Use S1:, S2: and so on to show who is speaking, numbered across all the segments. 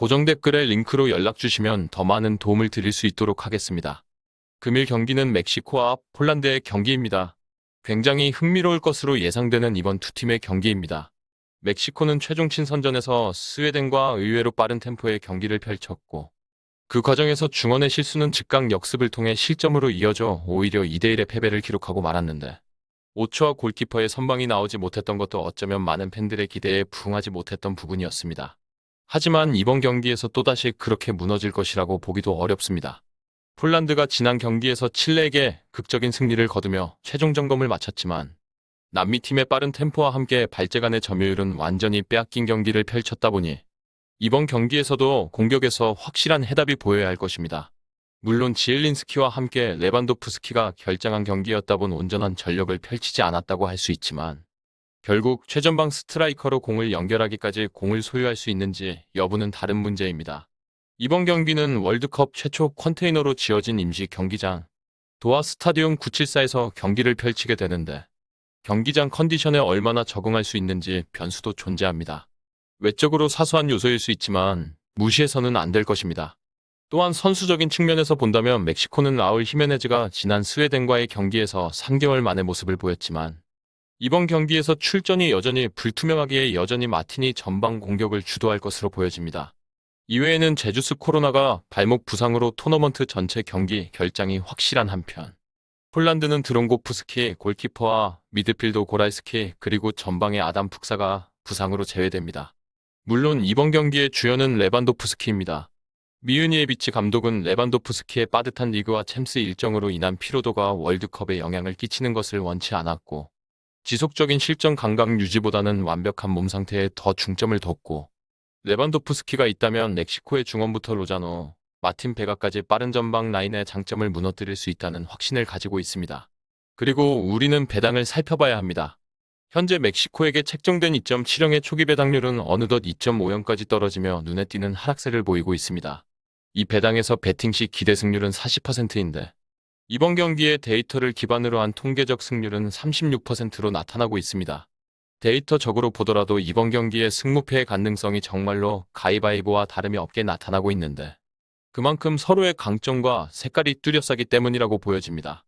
S1: 고정 댓글에 링크로 연락 주시면 더 많은 도움을 드릴 수 있도록 하겠습니다. 금일 경기는 멕시코와 폴란드의 경기입니다. 굉장히 흥미로울 것으로 예상되는 이번 두 팀의 경기입니다. 멕시코는 최종 친 선전에서 스웨덴과 의외로 빠른 템포의 경기를 펼쳤고 그 과정에서 중원의 실수는 즉각 역습을 통해 실점으로 이어져 오히려 2대1의 패배를 기록하고 말았는데 오초와 골키퍼의 선방이 나오지 못했던 것도 어쩌면 많은 팬들의 기대에 부응하지 못했던 부분이었습니다. 하지만 이번 경기에서 또다시 그렇게 무너질 것이라고 보기도 어렵습니다. 폴란드가 지난 경기에서 칠레에게 극적인 승리를 거두며 최종 점검을 마쳤지만 남미 팀의 빠른 템포와 함께 발재간의 점유율은 완전히 빼앗긴 경기를 펼쳤다 보니 이번 경기에서도 공격에서 확실한 해답이 보여야 할 것입니다. 물론 지엘린스키와 함께 레반도프스키가 결정한 경기였다 본 온전한 전력을 펼치지 않았다고 할 수 있지만 결국 최전방 스트라이커로 공을 연결하기까지 공을 소유할 수 있는지 여부는 다른 문제입니다. 이번 경기는 월드컵 최초 컨테이너로 지어진 임시 경기장 도하 스타디움 974에서 경기를 펼치게 되는데 경기장 컨디션에 얼마나 적응할 수 있는지 변수도 존재합니다. 외적으로 사소한 요소일 수 있지만 무시해서는 안 될 것입니다. 또한 선수적인 측면에서 본다면 멕시코는 라울 히메네즈가 지난 스웨덴과의 경기에서 3개월 만의 모습을 보였지만 이번 경기에서 출전이 여전히 불투명하기에 여전히 마틴이 전방 공격을 주도할 것으로 보여집니다. 이외에는 제주스 코로나가 발목 부상으로 토너먼트 전체 경기 결장이 확실한 한편 폴란드는 드론고프스키 골키퍼와 미드필더 고라이스키 그리고 전방의 아담 푹사가 부상으로 제외됩니다. 물론 이번 경기의 주연은 레반도프스키입니다. 미유니에비치 감독은 레반도프스키의 빠듯한 리그와 챔스 일정으로 인한 피로도가 월드컵에 영향을 끼치는 것을 원치 않았고 지속적인 실전 감각 유지보다는 완벽한 몸 상태에 더 중점을 뒀고 레반도프스키가 있다면 멕시코의 중원부터 로자노, 마틴 베가까지 빠른 전방 라인의 장점을 무너뜨릴 수 있다는 확신을 가지고 있습니다. 그리고 우리는 배당을 살펴봐야 합니다. 현재 멕시코에게 책정된 2.7형의 초기 배당률은 어느덧 2.5형까지 떨어지며 눈에 띄는 하락세를 보이고 있습니다. 이 배당에서 배팅 시 기대 승률은 40%인데 이번 경기의 데이터를 기반으로 한 통계적 승률은 36%로 나타나고 있습니다. 데이터적으로 보더라도 이번 경기의 승무패의 가능성이 정말로 가위바위보와 다름이 없게 나타나고 있는데 그만큼 서로의 강점과 색깔이 뚜렷하기 때문이라고 보여집니다.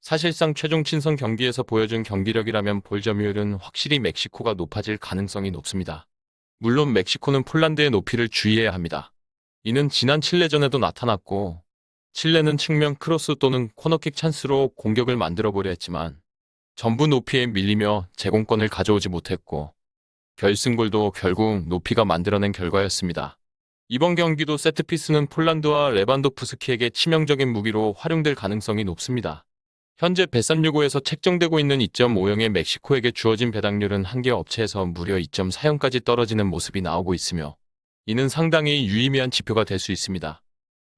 S1: 사실상 최종 친선 경기에서 보여준 경기력이라면 볼 점유율은 확실히 멕시코가 높아질 가능성이 높습니다. 물론 멕시코는 폴란드의 높이를 주의해야 합니다. 이는 지난 칠레전에도 나타났고 칠레는 측면 크로스 또는 코너킥 찬스로 공격을 만들어 보려 했지만 전부 높이에 밀리며 제공권을 가져오지 못했고 결승골도 결국 높이가 만들어낸 결과였습니다. 이번 경기도 세트피스는 폴란드와 레반도프스키에게 치명적인 무기로 활용될 가능성이 높습니다. 현재 베산65에서 책정되고 있는 2.5형의 멕시코에게 주어진 배당률은 한 개 업체에서 무려 2.4형까지 떨어지는 모습이 나오고 있으며 이는 상당히 유의미한 지표가 될 수 있습니다.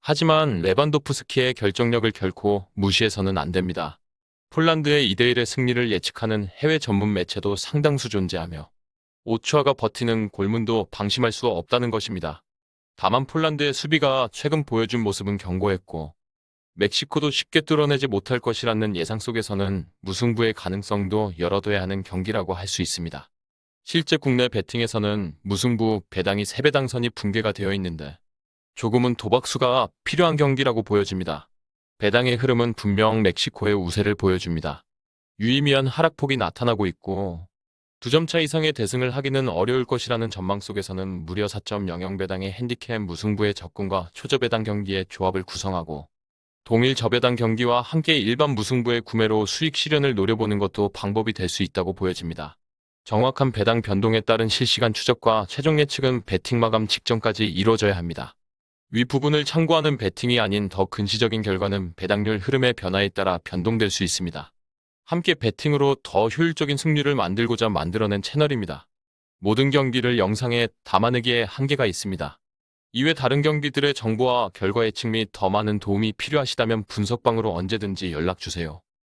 S1: 하지만 레반도프스키의 결정력을 결코 무시해서는 안 됩니다. 폴란드의 2대1의 승리를 예측하는 해외 전문 매체도 상당수 존재하며 오추아가 버티는 골문도 방심할 수 없다는 것입니다. 다만 폴란드의 수비가 최근 보여준 모습은 견고했고 멕시코도 쉽게 뚫어내지 못할 것이라는 예상 속에서는 무승부의 가능성도 열어둬야 하는 경기라고 할 수 있습니다. 실제 국내 배팅에서는 무승부 배당이 3배당선이 붕괴가 되어 있는데 조금은 도박수가 필요한 경기라고 보여집니다. 배당의 흐름은 분명 멕시코의 우세를 보여줍니다. 유의미한 하락폭이 나타나고 있고 두점차 이상의 대승을 하기는 어려울 것이라는 전망 속에서는 무려 4.00 배당의 핸디캡 무승부의 접근과 초저배당 경기의 조합을 구성하고 동일 저배당 경기와 함께 일반 무승부의 구매로 수익 실현을 노려보는 것도 방법이 될 수 있다고 보여집니다. 정확한 배당 변동에 따른 실시간 추적과 최종 예측은 배팅 마감 직전까지 이루어져야 합니다. 위 부분을 참고하는 배팅이 아닌 더 근시적인 결과는 배당률 흐름의 변화에 따라 변동될 수 있습니다. 함께 배팅으로 더 효율적인 승률을 만들고자 만들어낸 채널입니다. 모든 경기를 영상에 담아내기에 한계가 있습니다. 이외 다른 경기들의 정보와 결과 예측 및 더 많은 도움이 필요하시다면 분석방으로 언제든지 연락 주세요.